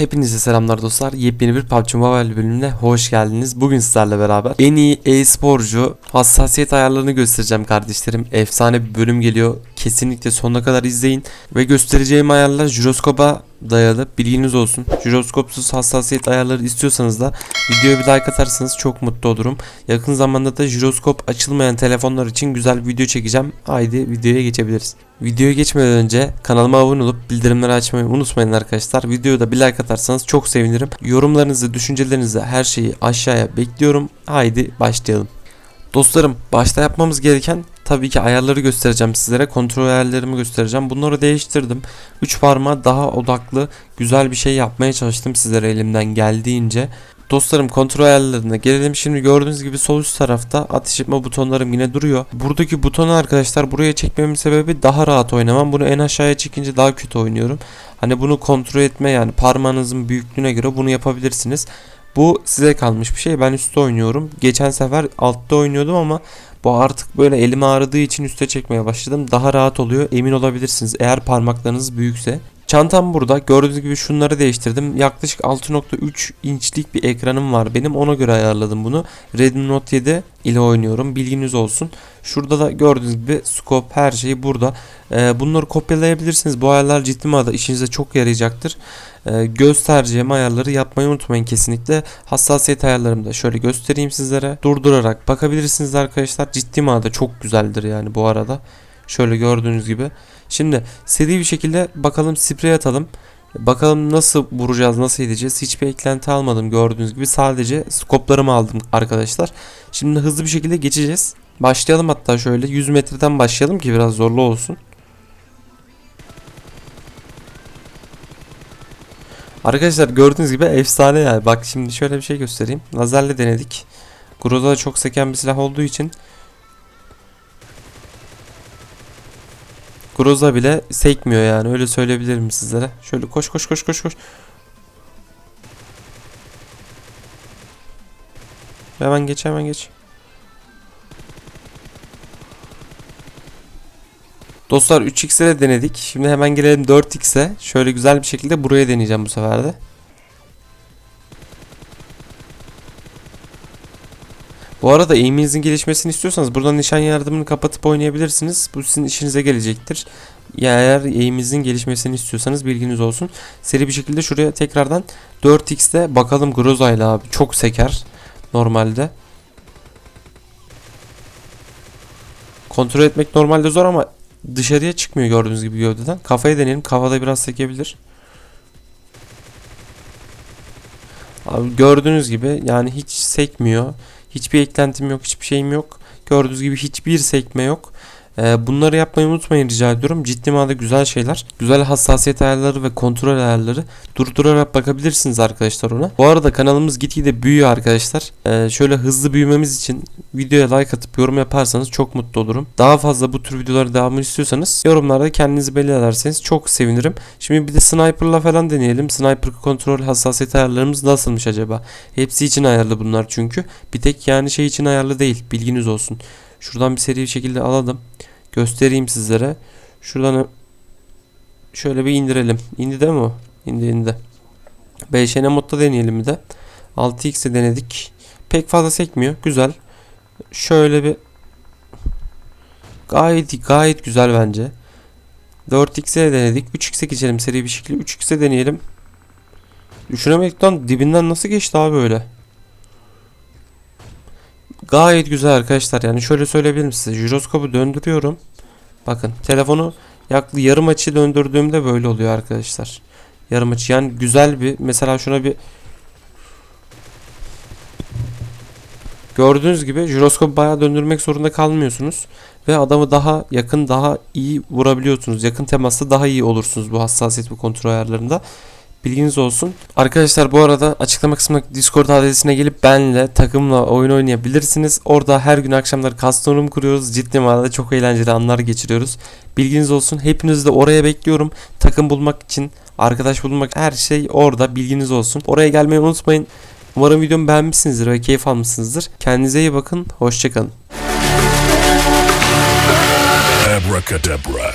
Hepinize selamlar dostlar. Yepyeni bir PUBG Mobile bölümüne hoş geldiniz. Bugün sizlerle beraber en iyi e-sporcu hassasiyet ayarlarını göstereceğim kardeşlerim. Efsane bir bölüm geliyor. Kesinlikle sonuna kadar izleyin. Ve göstereceğim ayarlar jiroskopa dayalı. Bilginiz olsun. Jiroskopsuz hassasiyet ayarları istiyorsanız da videoya bir like atarsanız çok mutlu olurum. Yakın zamanda da jiroskop açılmayan telefonlar için güzel bir video çekeceğim. Haydi videoya geçebiliriz. Videoya geçmeden önce kanalıma abone olup bildirimleri açmayı unutmayın arkadaşlar. Videoya da bir like atarsanız çok sevinirim. Yorumlarınızı, düşüncelerinizi her şeyi aşağıya bekliyorum. Haydi başlayalım. Dostlarım başta yapmamız gereken tabii ki ayarları göstereceğim sizlere. Kontrol ayarlarımı göstereceğim. Bunları değiştirdim. 3 parmağa daha odaklı güzel bir şey yapmaya çalıştım sizlere elimden geldiğince. Dostlarım kontrol ayarlarına gelelim. Şimdi gördüğünüz gibi sol üst tarafta ateş etme butonlarım yine duruyor. Buradaki butonu arkadaşlar buraya çekmemin sebebi daha rahat oynamam. Bunu en aşağıya çekince daha kötü oynuyorum. Hani bunu kontrol etme yani parmağınızın büyüklüğüne göre bunu yapabilirsiniz. Bu size kalmış bir şey. Ben üstte oynuyorum. Geçen sefer altta oynuyordum ama bu artık böyle elim ağrıdığı için üste çekmeye başladım. Daha rahat oluyor. Emin olabilirsiniz eğer parmaklarınız büyükse. Çantam burada. Gördüğünüz gibi şunları değiştirdim. Yaklaşık 6.3 inçlik bir ekranım var benim. Ona göre ayarladım bunu. Redmi Note 7 ile oynuyorum. Bilginiz olsun. Şurada da gördüğünüz gibi scope her şey burada. Ee, bunları kopyalayabilirsiniz. Bu ayarlar ciddi manada işinize çok yarayacaktır. Ee, göz tercihimi ayarları yapmayı unutmayın kesinlikle. Hassasiyet ayarlarımı da şöyle göstereyim sizlere. Durdurarak bakabilirsiniz arkadaşlar. Ciddi manada çok güzeldir yani bu arada. Şöyle gördüğünüz gibi. Şimdi seri bir şekilde bakalım sprey atalım. Bakalım nasıl vuracağız, nasıl edeceğiz. Hiçbir eklenti almadım gördüğünüz gibi. Sadece skoplarımı aldım arkadaşlar. Şimdi hızlı bir şekilde geçeceğiz. Başlayalım hatta şöyle 100 metreden başlayalım ki biraz zorlu olsun. Arkadaşlar gördüğünüz gibi efsane yani. Bak şimdi şöyle bir şey göstereyim. Lazerle denedik. Groza çok seken bir silah olduğu için Groza bile sekmiyor yani öyle söyleyebilirim sizlere. Şöyle koş koş koş koş koş. Hemen geç hemen geç. Dostlar 3x'e de denedik. Şimdi hemen gelelim 4x'e. Şöyle güzel bir şekilde buraya deneyeceğim bu sefer de. Bu arada aim'inizin gelişmesini istiyorsanız buradan nişan yardımını kapatıp oynayabilirsiniz. Bu sizin işinize gelecektir. Ya eğer aim'inizin gelişmesini istiyorsanız bilginiz olsun. Seri bir şekilde şuraya tekrardan 4x'te bakalım Groza abi çok seker normalde. Kontrol etmek normalde zor ama dışarıya çıkmıyor gördüğünüz gibi gövdeden. Kafaya deneyelim. Kafada biraz sekebilir. Abi gördüğünüz gibi yani hiç sekmiyor. Hiçbir eklentim yok, hiçbir şeyim yok. Gördüğünüz gibi hiçbir sekme yok. Ee, bunları yapmayı unutmayın rica ediyorum. Ciddi manada güzel şeyler. Güzel hassasiyet ayarları ve kontrol ayarları durdurarak bakabilirsiniz arkadaşlar ona. Bu arada kanalımız gitgide büyüyor arkadaşlar. Ee, şöyle hızlı büyümemiz için videoya like atıp yorum yaparsanız çok mutlu olurum. Daha fazla bu tür videoları devamını istiyorsanız yorumlarda kendinizi belli ederseniz çok sevinirim. Şimdi bir de sniper'la falan deneyelim. Sniper kontrol hassasiyet ayarlarımız nasılmış acaba? Hepsi için ayarlı bunlar çünkü. Bir tek yani şey için ayarlı değil. Bilginiz olsun. Şuradan bir seri bir şekilde alalım. Göstereyim sizlere. Şuradan şöyle bir indirelim. İndi değil mi o? İndi indi. BŞN modda deneyelim bir de. 6x'e denedik. Pek fazla sekmiyor. Güzel. Şöyle bir gayet gayet güzel bence. 4x'e denedik. 3x'e geçelim seri bir şekilde. 3x'e deneyelim. Düşünemekten dibinden nasıl geçti abi öyle? Gayet güzel arkadaşlar. Yani şöyle söyleyebilirim size. Jiroskopu döndürüyorum. Bakın telefonu yaklı yarım açı döndürdüğümde böyle oluyor arkadaşlar. Yarım açı yani güzel bir mesela şuna bir Gördüğünüz gibi jiroskopu bayağı döndürmek zorunda kalmıyorsunuz ve adamı daha yakın daha iyi vurabiliyorsunuz. Yakın temasta daha iyi olursunuz bu hassasiyet ve kontrol ayarlarında. Bilginiz olsun. Arkadaşlar bu arada açıklama kısmındaki Discord adresine gelip benle takımla oyun oynayabilirsiniz. Orada her gün akşamları custom kuruyoruz. Ciddi manada çok eğlenceli anlar geçiriyoruz. Bilginiz olsun. Hepinizi de oraya bekliyorum. Takım bulmak için, arkadaş bulmak her şey orada. Bilginiz olsun. Oraya gelmeyi unutmayın. Umarım videomu beğenmişsinizdir ve keyif almışsınızdır. Kendinize iyi bakın. Hoşçakalın. Abracadabra.